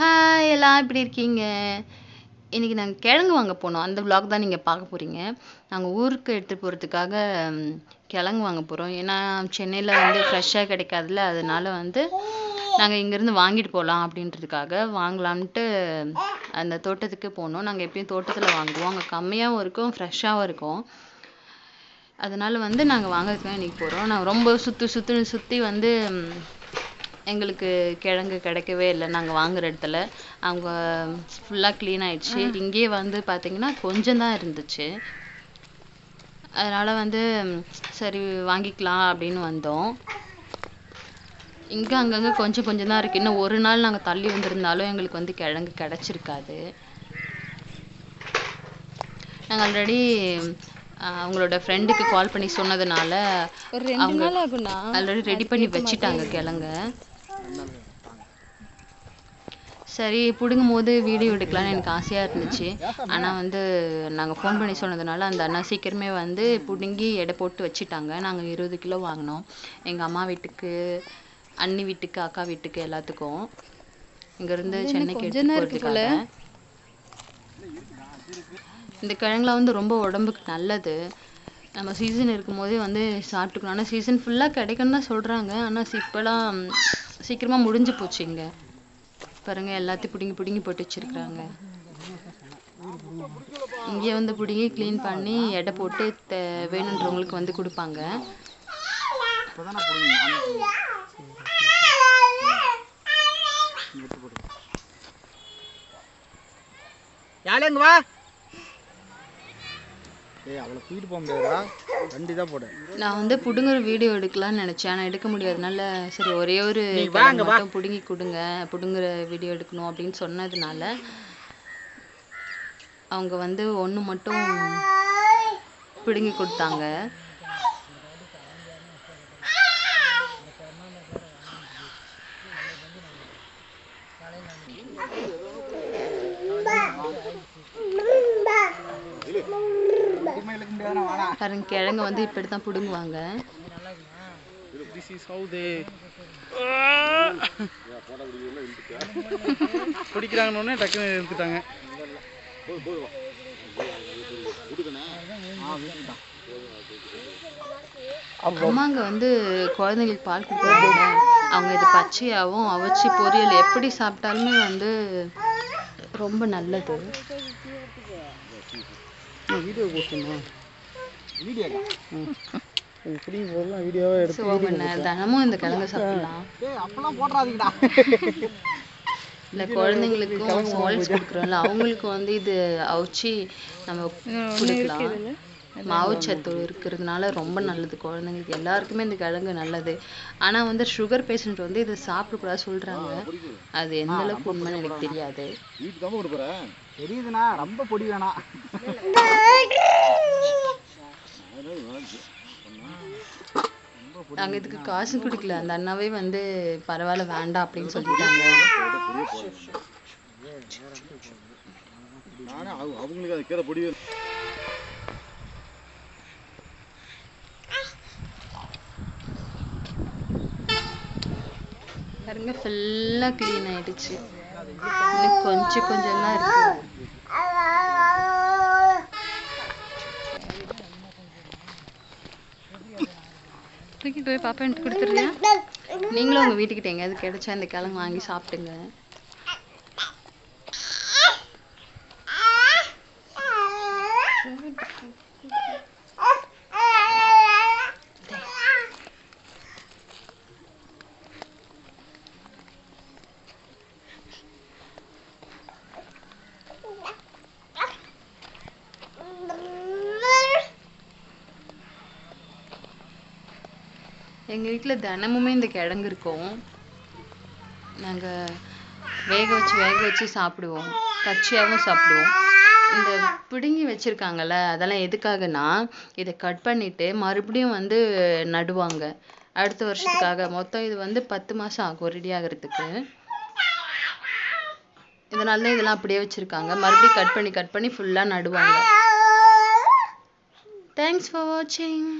Hi எல்லாம் எப்படி இருக்கீங்க? இன்றைக்கி நாங்கள் கிழங்கு வாங்க போனோம். அந்த vlog தான் நீங்கள் பார்க்க போகிறீங்க நாங்கள் ஊருக்கு எடுத்துகிட்டு போகிறதுக்காக கிழங்கு வாங்க போகிறோம் ஏன்னா சென்னையில் வந்து ஃப்ரெஷ்ஷாக கிடைக்காதுல்ல. அதனால வந்து நாங்கள் இங்கேருந்து வாங்கிட்டு போகலாம் அப்படின்றதுக்காக வாங்கலாம்ன்ட்டு அந்த தோட்டத்துக்கு போனோம். நாங்கள் எப்பயும் தோட்டத்தில் வாங்குவோம். அங்கே கம்மியாகவும் இருக்கும் ஃப்ரெஷ்ஷாகவும் இருக்கும். அதனால் வந்து நாங்கள் வாங்கிறதுக்காக இன்றைக்கி போகிறோம் நாங்கள் ரொம்ப சுற்றி சுற்றி சுற்றி வந்து எங்களுக்கு கிழங்கு கிடைக்கவே இல்லை. நாங்கள் வாங்குற இடத்துல. அவங்க ஃபுல்லாக க்ளீன் ஆயிடுச்சு. இங்கேயே வந்து பார்த்தீங்கன்னா கொஞ்சம் தான் இருந்துச்சு. அதனால வந்து சரி வாங்கிக்கலாம் அப்படின்னு வந்தோம். இங்கே அங்கங்கே கொஞ்சம் கொஞ்சம் தான் இருக்குது இன்னும் ஒரு நாள் நாங்கள் தள்ளி வந்திருந்தாலும் எங்களுக்கு வந்து கிழங்கு கிடைச்சிருக்காது. நாங்கள் ஆல்ரெடி அவங்களோட ஃப்ரெண்டுக்கு கால் பண்ணி சொன்னதுனால அவங்க ஆல்ரெடி ரெடி பண்ணி வச்சுட்டாங்க கிழங்க. சரி பிடுங்கும் போது வீடியோ எடுக்கலாம்னு எனக்கு ஆசையாக இருந்துச்சு. ஆனால் வந்து நாங்கள் ஃபோன் பண்ணி சொன்னதுனால அந்த அண்ணா சீக்கிரமே வந்து பிடுங்கி எடை போட்டு வச்சுட்டாங்க. நாங்கள் இருபது கிலோ வாங்கினோம். எங்கள் அம்மா வீட்டுக்கு அண்ணி வீட்டுக்கு அக்கா வீட்டுக்கு எல்லாத்துக்கும். இங்கேருந்து சென்னைக்கு எடுத்துட்டு போகிறதுக்காக இந்த கிழங்குலாம் வந்து ரொம்ப உடம்புக்கு நல்லது. நம்ம சீசன் இருக்கும்போதே வந்து சாப்பிட்டுக்கணும். ஆனால் சீசன் ஃபுல்லாக கிடைக்கும்னு தான் சொல்கிறாங்க ஆனால் இப்போலாம் சீக்கிரமாக முடிஞ்சு போச்சு பாருங்கள் பாருங்க எல்லாத்தையும் பிடுங்கி பிடுங்கி போட்டு வச்சுருக்குறாங்க. இங்கே வந்து பிடுங்கி க்ளீன் பண்ணி எடை போட்டு வேணுன்றவங்களுக்கு வந்து கொடுப்பாங்க. யாழே வா? ஏய் அவளை தூக்கிட்டு போக முடியாதுடா. வண்டி தான் போடு. நான் வந்து புடுங்குற வீடியோ எடுக்கலாம்னு நினைச்சேன். ஆனால் எடுக்க முடியாதனால சரி ஒரே ஒரு வாங்க. மட்டும் பிடுங்கி கொடுங்க. புடுங்குற வீடியோ எடுக்கணும் அப்படின்னு சொன்னதுனால அவங்க வந்து ஒன்று மட்டும் பிடுங்கி கொடுத்தாங்க. பாருங்க கிழங்கு வந்து இப்படி தான் பிடுங்குவாங்க. திஸ் இஸ் ஹவு தே பிடிக்கிறாங்கன்னு டக்குன்னு எடுத்துட்டாங்க. அம்மாங்க வந்து குழந்தைங்களுக்கு பால் கொடுக்குறாங்க அவங்க இது பச்சையாகவும் அவிச்சு பொரியல் எப்படி சாப்பிட்டாலுமே வந்து ரொம்ப நல்லது. வீடியோ போட்டுமா போதெல்லாம் வீடியோவை தினமும் இந்த கிழங்கு சாப்பிடலாம். அப்பெல்லாம் போட்டுறாதீங்கடா. இல்லை குழந்தைங்களுக்கும் சால்ட்ஸ் கொடுக்குறோம்ல அவங்களுக்கு வந்து இது அவிச்சு நம்ம கொடுக்கலாம். மாவுச்சத்து இருக்கிறதுனால ரொம்ப நல்லது குழந்தைங்களுக்கு. எல்லாருக்குமே இந்த கிழங்கு நல்லது. ஆனா வந்து சுகர் பேஷண்ட் வந்து இதை சாப்பிடக்கூடாது சொல்றாங்க. அது எந்த அளவுக்கு உண்மைன்னு எனக்கு தெரியாது. தெரியுதுண்ணா ரொம்ப பொடி வேணாம். நாங்க இதுக்கு காசு கொடுக்கல. அந்த அண்ணாவே வந்து பரவாயில்ல வேண்டாம் அப்படின்னு சொல்லிட்டாங்க. அவங்களுக்கு அது கீரை பொடி பாருங்க ஃபுல்லா க்ளீன் ஆயிடுச்சு. இன்னும் கொஞ்சம் கொஞ்சம் தான் இருக்கு. தூக்கிட்டு போய் பாப்பா எனக்கு கொடுத்துருங்க நீங்களும் உங்க வீட்டுக்கிட்ட எங்கேயாவது கிடைச்சா இந்த கிழங்கு வாங்கி சாப்பிட்டுங்க எங்கள் வீட்டில் தினமுமே இந்த கிழங்கு இருக்கும். நாங்கள் வேக வச்சு வேக வச்சு சாப்பிடுவோம். கச்சியாகவும் சாப்பிடுவோம். இந்த பிடுங்கி வச்சுருக்காங்கல்ல அதெல்லாம் எதுக்காகன்னா இதை கட் பண்ணிவிட்டு மறுபடியும் வந்து நடுவாங்க. அடுத்த வருஷத்துக்காக. மொத்தம் இது வந்து பத்து மாதம் ஆகும் ரெடி ஆகுறதுக்கு. இதனால தான் இதெல்லாம் அப்படியே வச்சுருக்காங்க. மறுபடியும் கட் பண்ணி கட் பண்ணி ஃபுல்லாக நடுவாங்க. தேங்க்ஸ் ஃபார் வாட்சிங்